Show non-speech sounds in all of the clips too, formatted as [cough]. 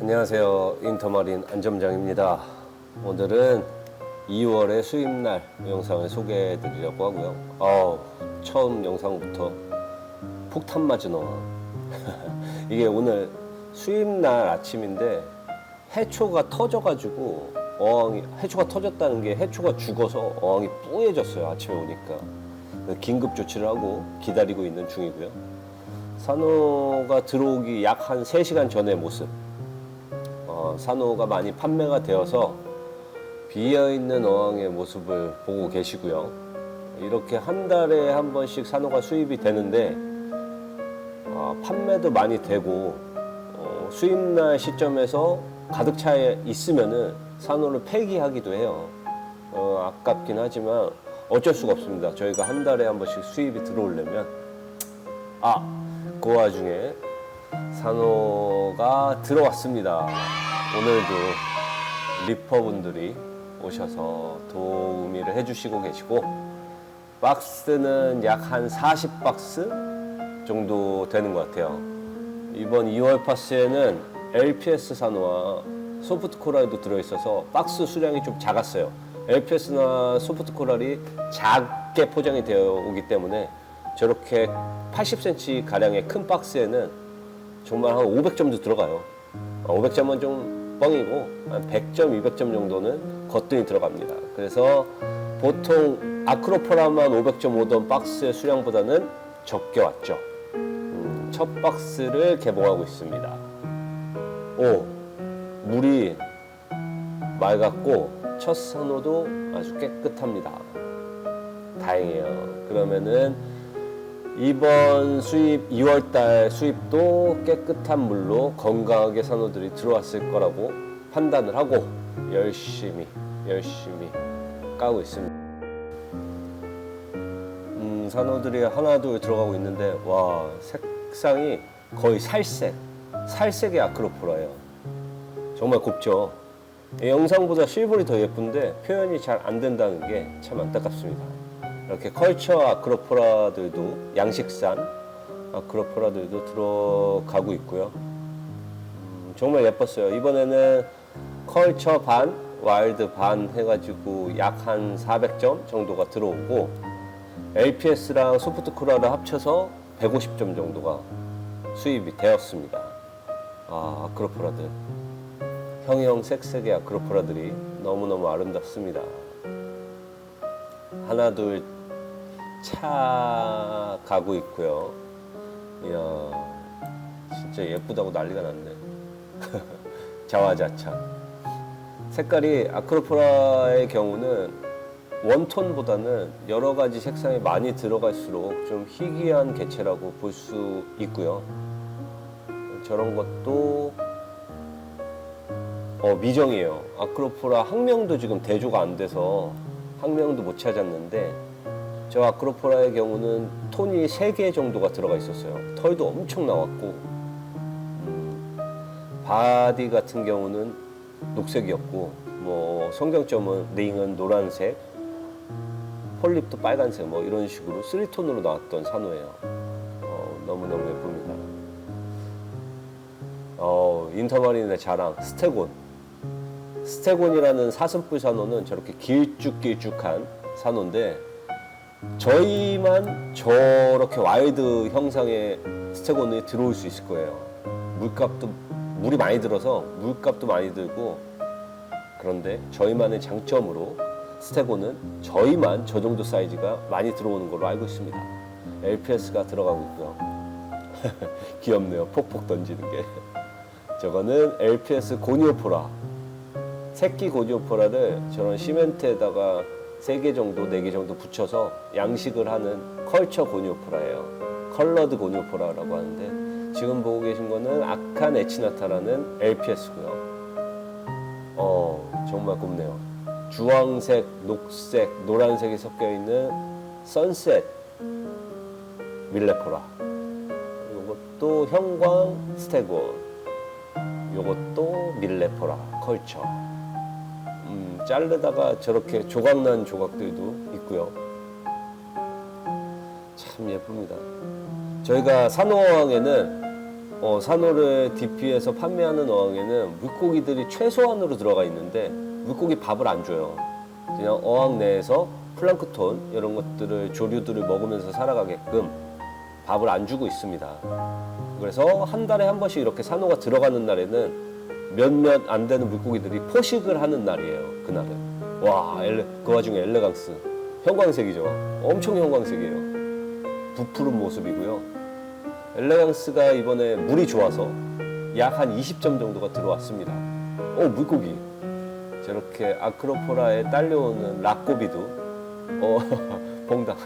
안녕하세요. 인터마린 안점장입니다. 오늘은 2월의 수입날 영상을 소개해 드리려고 하고요. 어, 처음 영상부터 폭탄 맞은 어항. [laughs] 이게 오늘 수입날 아침인데 해초가 터져가지고 어항이, 해초가 터졌다는 게 해초가 죽어서 어항이 뿌얘졌어요. 아침에 오니까. 긴급 조치를 하고 기다리고 있는 중이고요. 산호가 들어오기 약 한 3시간 전의 모습. 어, 산호가 많이 판매가 되어서 비어있는 어항의 모습을 보고 계시고요. 이렇게 한 달에 한 번씩 산호가 수입이 되는데 어, 판매도 많이 되고 어, 수입날 시점에서 가득 차 있으면은 산호를 폐기하기도 해요. 어, 아깝긴 하지만 어쩔 수가 없습니다. 저희가 한 달에 한 번씩 수입이 들어오려면 아, 그 와중에 산호가 들어왔습니다. 오늘도 리퍼분들이 오셔서 도우미를 해주시고 계시고 박스는 약 한 40박스 정도 되는 것 같아요. 이번 2월 파스에는 LPS 산호와 소프트 코랄도 들어있어서 박스 수량이 좀 작았어요. LPS나 소프트 코랄이 작게 포장이 되어 오기 때문에 저렇게 80cm 가량의 큰 박스에는 정말 한 500점도 들어가요. 500점은 좀 뻥이고 한 100점, 200점 정도는 거뜬히 들어갑니다. 그래서 보통 아크로포라만 500점 오던 박스의 수량보다는 적게 왔죠. 음, 첫 박스를 개봉하고 있습니다. 오, 물이 맑았고 첫 산호도 아주 깨끗합니다. 다행이에요. 그러면은 이번 수입 2월달 수입도 깨끗한 물로 건강하게 산호들이 들어왔을 거라고 판단을 하고 열심히 열심히 까고 있습니다. 음, 산호들이 하나둘 들어가고 있는데 와 색상이 거의 살색 살색의 아크로포라예요. 정말 곱죠. 이 영상보다 실물이 더 예쁜데 표현이 잘 안 된다는 게 참 안타깝습니다. 이렇게 컬처 아크로포라들도 양식산 아크로포라들도 들어가고 있고요. 음, 정말 예뻤어요. 이번에는 컬처 반, 와일드 반 해가지고 약 한 400점 정도가 들어오고 LPS랑 소프트 코라를 합쳐서 150점 정도가 수입이 되었습니다. 아, 아크로포라들. 형형 색색의 아크로포라들이 너무너무 아름답습니다. 하나 둘 차 가고 있고요. 이야 진짜 예쁘다고 난리가 났네. [laughs] 자화자찬. 색깔이 아크로포라의 경우는 원톤보다는 여러 가지 색상이 많이 들어갈수록 좀 희귀한 개체라고 볼 수 있고요. 저런 것도 어, 미정이에요. 아크로포라 학명도 지금 대조가 안 돼서 학명도 못 찾았는데 저 아크로포라의 경우는 톤이 3개 정도가 들어가 있었어요. 털도 엄청 나왔고 음, 바디 같은 경우는 녹색이었고 뭐 성경점은 링은 노란색 폴립도 빨간색 뭐 이런 식으로 3톤으로 나왔던 산호예요. 어, 너무너무 예쁩니다. 어, 인터마린의 자랑 스테곤 스테곤이라는 사슴뿔 산호는 저렇게 길쭉길쭉한 산호인데 저희만 저렇게 와이드 형상의 스테곤이 들어올 수 있을 거예요. 물값도 물이 많이 들어서 물값도 많이 들고 그런데 저희만의 장점으로 스테곤은 저희만 저 정도 사이즈가 많이 들어오는 걸로 알고 있습니다. LPS가 들어가고 있고요. [laughs] 귀엽네요. 폭폭 던지는 게. 저거는 LPS 고니오포라. 새끼 고니오포라를 저런 시멘트에다가 3개 정도, 4개 정도 붙여서 양식을 하는 컬처 고니오포라예요. 컬러드 고니오포라라고 하는데 지금 보고 계신 거는 아칸 에치나타라는 LPS고요. 어, 정말 곱네요. 주황색, 녹색, 노란색이 섞여 있는 선셋 밀레포라. 이것도 형광 스테곤. 이것도 밀레포라 컬처. 음, 자르다가 저렇게 조각난 조각들도 있고요. 참 예쁩니다. 저희가 산호항에는 어, 산호를 DP에서 판매하는 어항에는 물고기들이 최소한으로 들어가 있는데 물고기 밥을 안 줘요. 그냥 어항 내에서 플랑크톤 이런 것들을 조류들을 먹으면서 살아가게끔 밥을 안 주고 있습니다. 그래서 한 달에 한 번씩 이렇게 산호가 들어가는 날에는 몇몇 안 되는 물고기들이 포식을 하는 날이에요. 그날은. 와, 엘레, 그 와중에 엘레강스. 형광색이죠. 엄청 형광색이에요. 부푸른 모습이고요. 엘레강스가 이번에 물이 좋아서 약 한 20점 정도가 들어왔습니다. 오, 물고기. 저렇게 아크로포라에 딸려오는 라꼬비도 어, [laughs] 봉당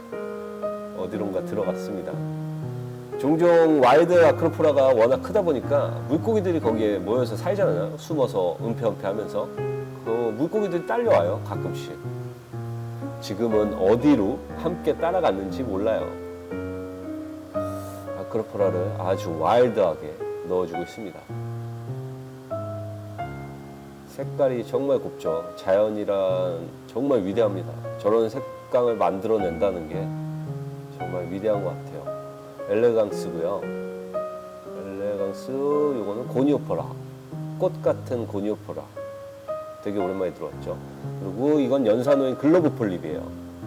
어디론가 들어갔습니다. 종종 와이드 아크로포라가 워낙 크다 보니까 물고기들이 거기에 모여서 살잖아요. 숨어서 은폐은폐 하면서 그 물고기들이 딸려와요 가끔씩. 지금은 어디로 함께 따라갔는지 몰라요. 아크로포라를 아주 와일드하게 넣어주고 있습니다. 색깔이 정말 곱죠. 자연이란 정말 위대합니다. 저런 색감을 만들어낸다는 게 정말 위대한 것 같아요. 엘레강스고요. 엘레강스 요거는 고니오퍼라. 꽃 같은 고니오퍼라. 되게 오랜만에 들어왔죠. 그리고 이건 연산호인 글로브 폴립이에요.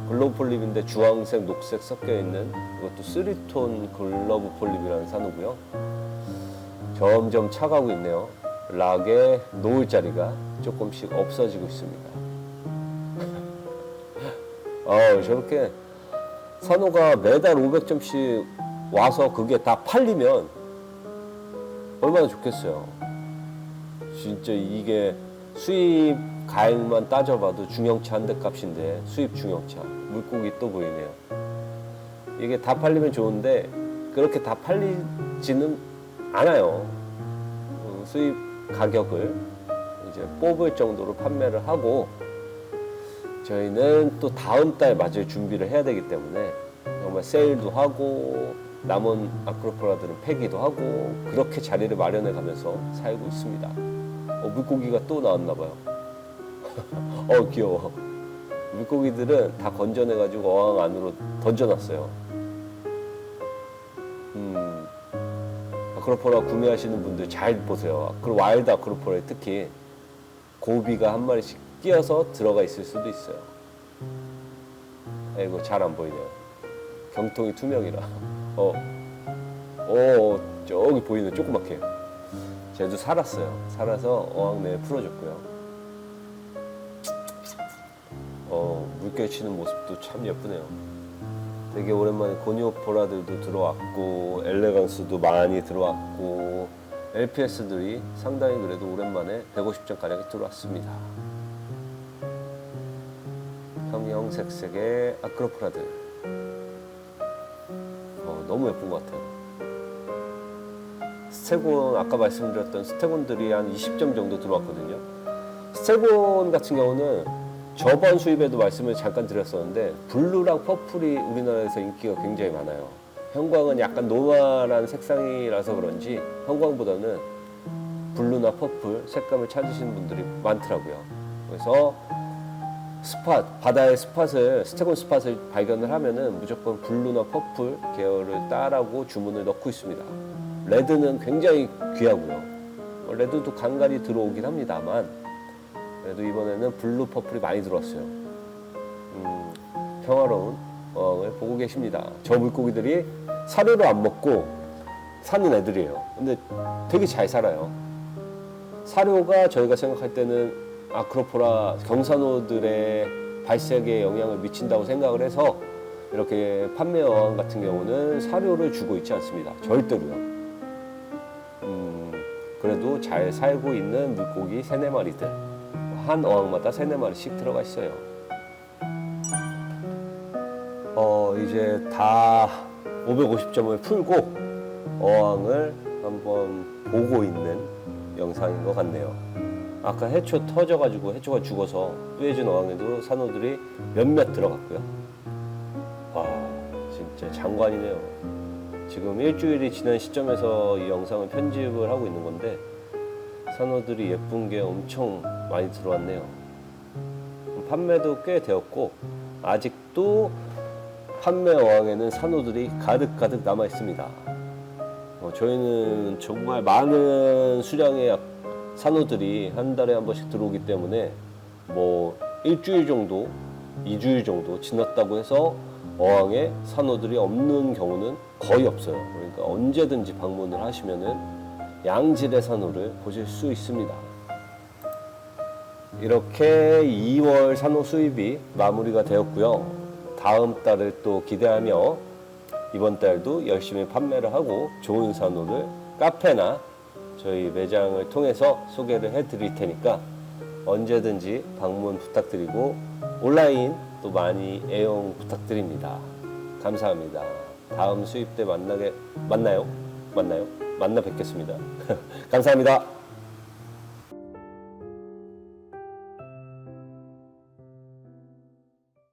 글로브 폴립인데 주황색, 녹색 섞여 있는 이것도 쓰리톤 글로브 폴립이라는 산호고요. 점점 차가고 있네요. 락에 놓을 자리가 조금씩 없어지고 있습니다. [laughs] 어, 저렇게 산호가 매달 500점씩 와서 그게 다 팔리면 얼마나 좋겠어요. 진짜 이게 수입 가액만 따져봐도 중형차 한 대 값인데 수입 중형차 물고기 또 보이네요. 이게 다 팔리면 좋은데 그렇게 다 팔리지는 않아요. 어, 수입 가격을 이제 뽑을 정도로 판매를 하고 저희는 또 다음 달 맞을 준비를 해야 되기 때문에 정말 세일도 하고 남은 아크로포라들은 폐기도 하고 그렇게 자리를 마련해 가면서 살고 있습니다. 어, 물고기가 또 나왔나 봐요. [laughs] 어 귀여워. 물고기들은 다 건져내 가지고 어항 안으로 던져놨어요. 음, 아크로포라 구매하시는 분들 잘 보세요. 그 와일드 아크로포라에 특히 고비가 한 마리씩 끼어서 들어가 있을 수도 있어요. 아이고 잘안 보이네요. 경통이 투명이라. [laughs] 어, 어 저기 보이는 조그맣게. 쟤도 살았어요. 살아서 어항 내에 풀어줬고요. 어, 물결 치는 모습도 참 예쁘네요. 되게 오랜만에 고니오포라들도 들어왔고 엘레강스도 많이 들어왔고 LPS들이 상당히 그래도 오랜만에 150점 가량이 들어왔습니다. 형형색색의 아크로포라들 어, 너무 예쁜 것 같아요. 스테곤 아까 말씀드렸던 스테곤들이 한 20점 정도 들어왔거든요. 스테곤 같은 경우는 저번 수입에도 말씀을 잠깐 드렸었는데 블루랑 퍼플이 우리나라에서 인기가 굉장히 많아요. 형광은 약간 노멀한 색상이라서 그런지 형광보다는 블루나 퍼플 색감을 찾으시는 분들이 많더라고요. 그래서 스팟 바다의 스팟을 스테곤 스팟을 발견을 하면은 무조건 블루나 퍼플 계열을 따라고 주문을 넣고 있습니다. 레드는 굉장히 귀하고요. 어, 레드도 간간히 들어오긴 합니다만 그래도 이번에는 블루 퍼플이 많이 들어왔어요. 음, 평화로운 어항을 보고 계십니다. 저 물고기들이 사료를 안 먹고 사는 애들이에요. 근데 되게 잘 살아요. 사료가 저희가 생각할 때는 아크로포라 경산호들의 발색에 영향을 미친다고 생각을 해서 이렇게 판매 어항 같은 경우는 사료를 주고 있지 않습니다. 절대로요. 음, 그래도 잘 살고 있는 물고기 세네 마리들 한 어항마다 세네 마리씩 들어가 있어요. 어 이제 다 550점을 풀고 어항을 한번 보고 있는 영상인 것 같네요. 아까 해초 터져가지고 해초가 죽어서 뿌해진 어항에도 산호들이 몇몇 들어갔고요. 와 진짜 장관이네요. 지금 일주일이 지난 시점에서 이 영상을 편집을 하고 있는 건데 산호들이 예쁜 게 엄청 많이 들어왔네요. 판매도 꽤 되었고 아직도 판매 어항에는 산호들이 가득가득 남아 있습니다. 어, 어, 저희는 정말 많은 수량의 약- 산호들이 한 달에 한 번씩 들어오기 때문에 뭐 일주일 정도, 이주일 정도 지났다고 해서 어항에 산호들이 없는 경우는 거의 없어요. 그러니까 언제든지 방문을 하시면은 양질의 산호를 보실 수 있습니다. 이렇게 2월 산호 수입이 마무리가 되었고요. 다음 달을 또 기대하며 이번 달도 열심히 판매를 하고 좋은 산호를 카페나 저희 매장을 통해서 소개를 해 드릴 테니까 언제든지 방문 부탁드리고 온라인 또 많이 애용 부탁드립니다. 감사합니다. 다음 수입 때 만나게 만나요? 만나요? 만나 뵙겠습니다. [laughs] 감사합니다.